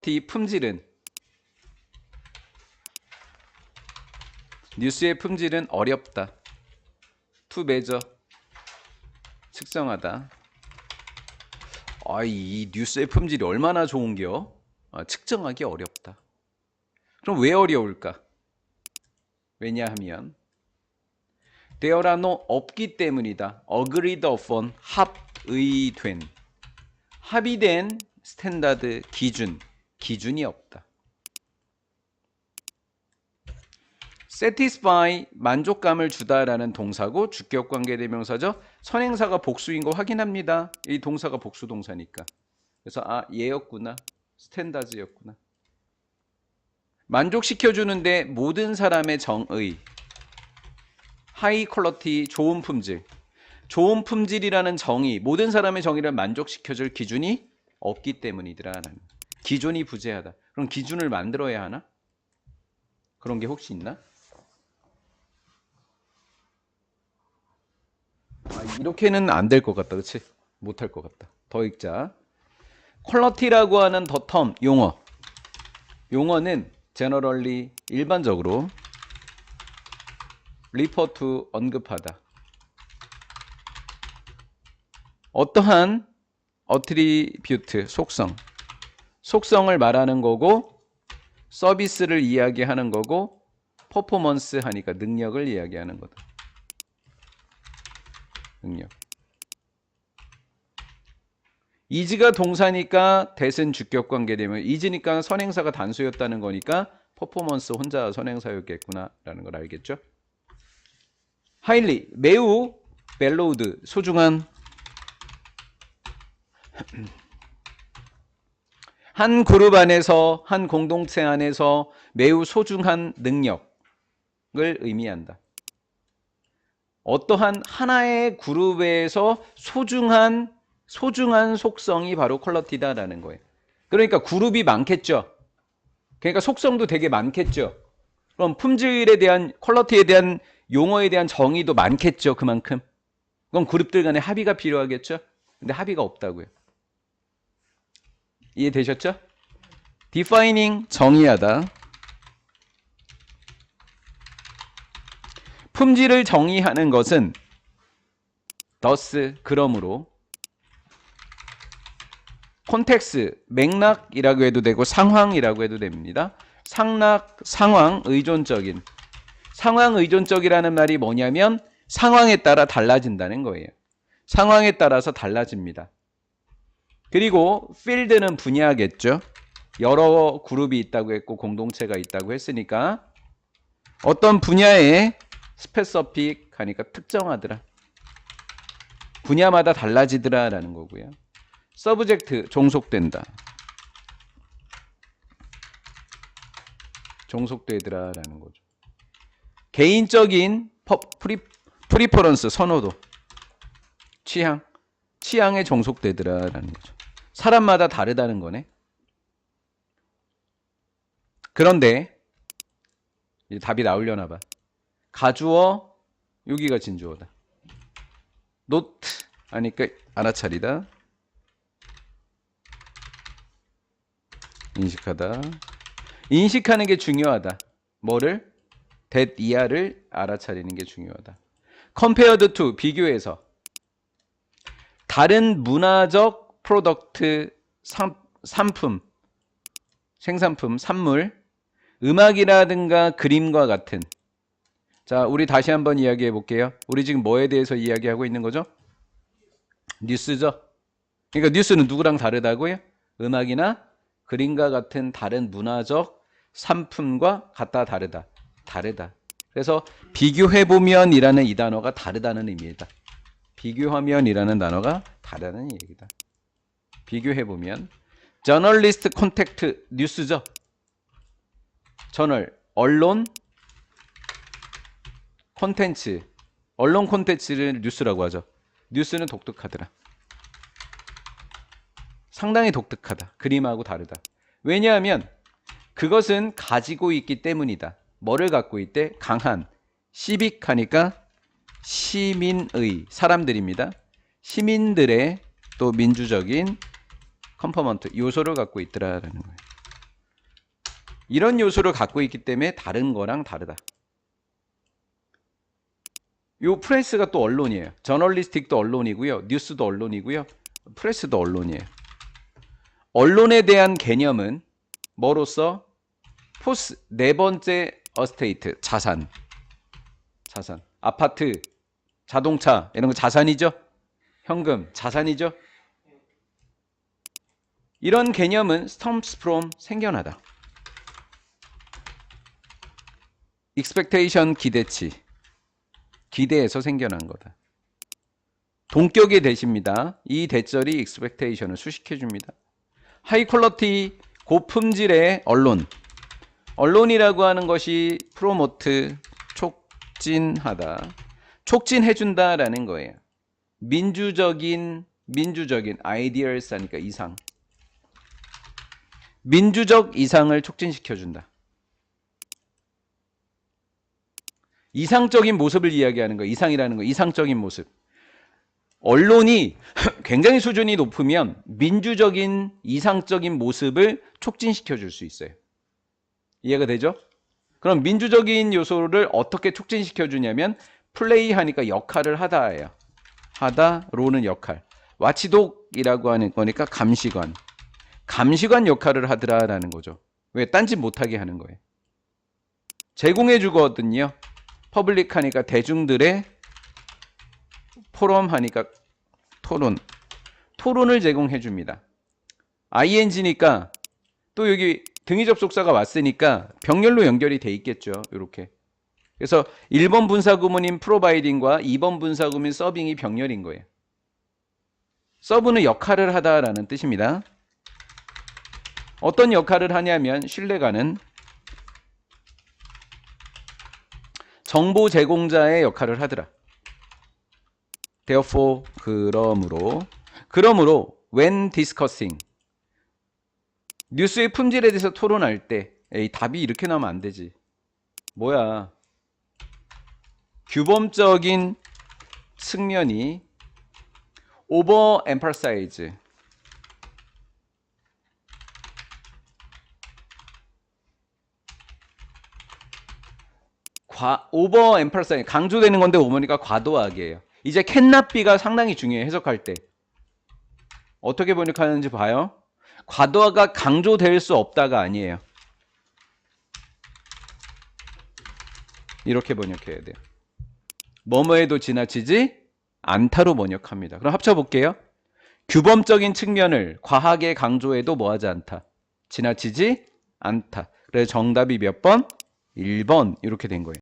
D. 품질은 뉴스의 품질은 어렵다. 투 메저 측정하다. 아, 이 뉴스의 품질이 얼마나 좋은겨? 아, 측정하기 어렵다. 그럼 왜 어려울까? 왜냐하면 no 없기 때문이다. agreed upon 합의된 합의된 스탠다드 기준 기준이 없다. satisfy 만족감을 주다라는 동사고 주격 관계 대명사죠. 선행사가 복수인 거 확인합니다. 이 동사가 복수 동사니까. 그래서 아 얘였구나. 스탠다드였구나. 만족시켜 주는데 모든 사람의 정의 하이 퀄러티 좋은 품질 좋은 품질이라는 정의 모든 사람의 정의를 만족시켜 줄 기준이 없기 때문이더라라는 기준이 부재하다. 그럼 기준을 만들어야 하나? 그런 게 혹시 있나? 아, 이렇게는 안 될 것 같다. 그렇지? 못 할 것 같다. 더 읽자. 퀄러티라고 하는 더 텀 용어. 용어는 generally 일반적으로 refer to 언급하다. 어떠한 attribute 속성 속성을 말하는 거고 서비스를 이야기하는 거고 퍼포먼스 하니까 능력을 이야기하는 거다. 능력. 이즈가 동사니까 대신 주격 관계 되면 이즈니까 선행사가 단수였다는 거니까 퍼포먼스 혼자 선행사였겠구나라는 걸 알겠죠? 하일리 매우 멜로우드 소중한 한 그룹 안에서 한 공동체 안에서 매우 소중한 능력을 의미한다. 어떠한 하나의 그룹에서 소중한 소중한 속성이 바로 퀄러티다라는 거예요. 그러니까 그룹이 많겠죠. 그러니까 속성도 되게 많겠죠. 그럼 품질에 대한 퀄러티에 대한 용어에 대한 정의도 많겠죠. 그만큼. 그럼 그룹들 간에 합의가 필요하겠죠. 근데 합의가 없다고요. 이해되셨죠? defining 정의하다. 품질을 정의하는 것은 thus 그러므로 콘텍스 맥락이라고 해도 되고 상황이라고 해도 됩니다. 상락 상황 의존적인 상황 의존적이라는 말이 뭐냐면 상황에 따라 달라진다는 거예요. 상황에 따라서 달라집니다. 그리고 필드는 분야겠죠. 여러 그룹이 있다고 했고 공동체가 있다고 했으니까 어떤 분야에 스페서픽 하니까 특정하더라. 분야마다 달라지더라 라는 거고요. 서브젝트 종속된다. 종속되더라 라는 거죠. 개인적인 퍼, 프리, 프리퍼런스 선호도 취향 취향에 종속되더라 라는 거죠. 사람마다 다르다는 거네. 그런데 이제 답이 나오려나 봐. 가주어 여기가 진주어다. 노트 하니까 알아차리다. 인식하다. 인식하는 게 중요하다. 뭐를? that 이하를 알아차리는 게 중요하다. compared to 비교해서 다른 문화적 프로덕트 상, 상품 생산품 산물 음악이라든가 그림과 같은 자 우리 다시 한번 이야기해 볼게요. 우리 지금 뭐에 대해서 이야기하고 있는 거죠? 뉴스죠. 그러니까 뉴스는 누구랑 다르다고요? 음악이나 그림과 같은 다른 문화적 상품과 같다 다르다 다르다. 그래서 비교해 보면이라는 이 단어가 다르다는 의미이다. 비교하면이라는 단어가 다르다는 얘기다. 비교해보면 저널리스트 콘택트 뉴스죠. 저널 언론 콘텐츠 언론 콘텐츠를 뉴스라고 하죠. 뉴스는 독특하더라. 상당히 독특하다. 그림하고 다르다. 왜냐하면 그것은 가지고 있기 때문이다. 뭐를 갖고 있대? 강한 시빅하니까 시민의 사람들입니다. 시민들의 또 민주적인 컴퍼먼트 요소를 갖고 있더라라는 거예요. 이런 요소를 갖고 있기 때문에 다른 거랑 다르다. 요 프레스가 또 언론이에요. 저널리스틱도 언론이고요. 뉴스도 언론이고요. 프레스도 언론이에요. 언론에 대한 개념은 뭐로서 포스 네 번째 어스테이트 자산 자산 아파트 자동차 이런 거 자산이죠 현금 자산이죠 이런 개념은 stumps from 생겨나다. Expectation 기대치. 기대에서 생겨난 거다. 동격의 대시입니다. 이 대절이 expectation을 수식해 줍니다. 하이 퀄러티 고품질의 언론. 언론이라고 하는 것이 프로모트 촉진하다. 촉진해 준다라는 거예요. 민주적인 민주적인 아이디얼스 하니까 이상 민주적 이상을 촉진시켜 준다 이상적인 모습을 이야기하는 거 이상이라는 거 이상적인 모습 언론이 굉장히 수준이 높으면 민주적인 이상적인 모습을 촉진시켜 줄 수 있어요. 이해가 되죠? 그럼 민주적인 요소를 어떻게 촉진시켜 주냐면 플레이 하니까 역할을 하다예요. 하다로는 역할. 와치독이라고 하는 거니까 감시관. 감시관 역할을 하더라라는 거죠. 왜 딴짓 못하게 하는 거예요. 제공해 주거든요. 퍼블릭 하니까 대중들의 포럼 하니까 토론. 토론을 제공해 줍니다. ing니까 또 여기 등위 접속사가 왔으니까 병렬로 연결이 돼 있겠죠. 이렇게. 그래서 1번 분사구문인 프로바이딩과 2번 분사구문 서빙이 병렬인 거예요. 서브는 역할을 하다라는 뜻입니다. 어떤 역할을 하냐면 신뢰가는 정보 제공자의 역할을 하더라. therefore 그러므로 그러므로 when discussing 뉴스의 품질에 대해서 토론할 때 에이 답이 이렇게 나오면 안 되지. 뭐야? 규범적인 측면이 over emphasize 과 over emphasize 강조되는 건데 오머니까 과도하게예요. 이제 캔나비가 상당히 중요해 해석할 때 어떻게 번역하는지 봐요. 과도가 강조될 수 없다가 아니에요. 이렇게 번역해야 돼요. 뭐뭐에도 지나치지 않다로 번역합니다. 그럼 합쳐볼게요. 규범적인 측면을 과하게 강조해도 뭐하지 않다. 지나치지 않다. 그래서 정답이 몇 번? 1번 이렇게 된 거예요.